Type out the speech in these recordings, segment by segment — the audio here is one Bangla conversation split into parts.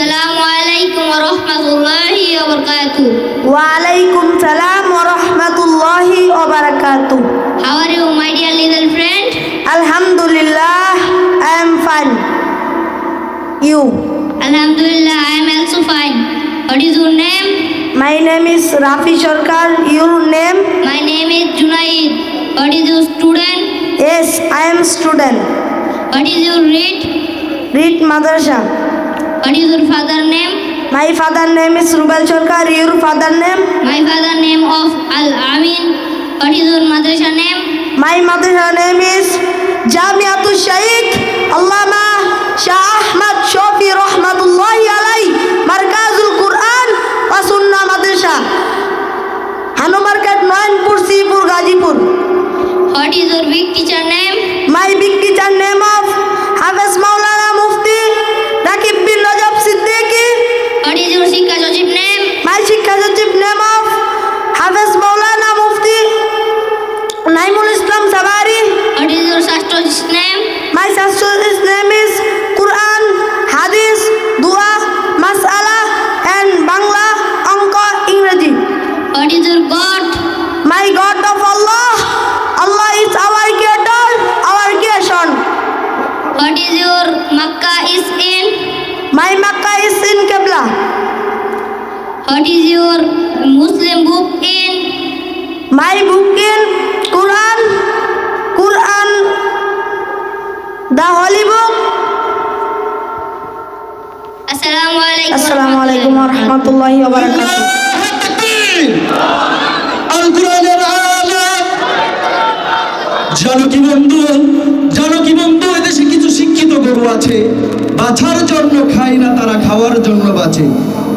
আসসালামু আলাইকুম ওয়া রাহমাতুল্লাহি ওয়া বারাকাতু। ওয়া আলাইকুম সালাম ওয়া রাহমাতুল্লাহি ওয়া বারাকাতু। How are you my little friend আলহামদুলিল্লাহ আই এম ফাইন ইউ আলহামদুলিল্লাহ I am also fine what is name my name is Rafi Sarkar your name my name is Junaid what is student Yes, I am student. What is your read? Read madrasa. What is your father name? My father name is Rubal Sarkar. Your father name? My father name of Al Amin. What is your mother's name? My mother's name is Jamiatul Shaikh. Naimul Islam Sabari. What is your Shastrologist name? My Shastral's name is Quran, Hadith, Dua, Masala and Bangla, Anka, Ingreji. What is your God? My God of Allah. Allah is our creator, our creation. What is your Makkah is in? My Makkah is in Qibla. What is your Muslim book in? My book in Quran, Quran, the Holy Book. Assalamu alaikum. Assalamu alaikum wa rahmatullahi wa barakatuh. আল কোরআনের জানো কি বন্ধু জানো কি বন্ধু এদেশে কিছু শিক্ষিত গরু আছে বাছার জন্য খায় না তারা খাওয়ার জন্য বাঁচে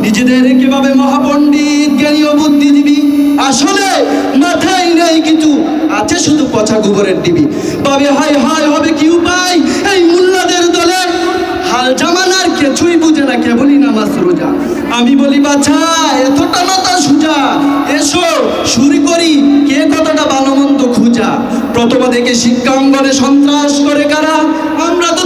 নিজেদের কীভাবে মহাপণ্ডিত জ্ঞানী ও বুদ্ধিজীবী আসলে নেই কিছু আছে শুধু পচা গোবরের ডিবি। তবে হাই হাই হবে কি উপায়? এই মুল্লাদের দলে হাল জামানার কিছুই বুঝে না, কেবলই নামাজ রোজা। আমি বলি, বাছা, এতটা মাথা সুজা। এসো, শুরু করি, কে কতটা মন্দ খুঁজা। প্রথম দেখে শিক্ষাঙ্গনে সন্ত্রাস করে কারা? আমরা তো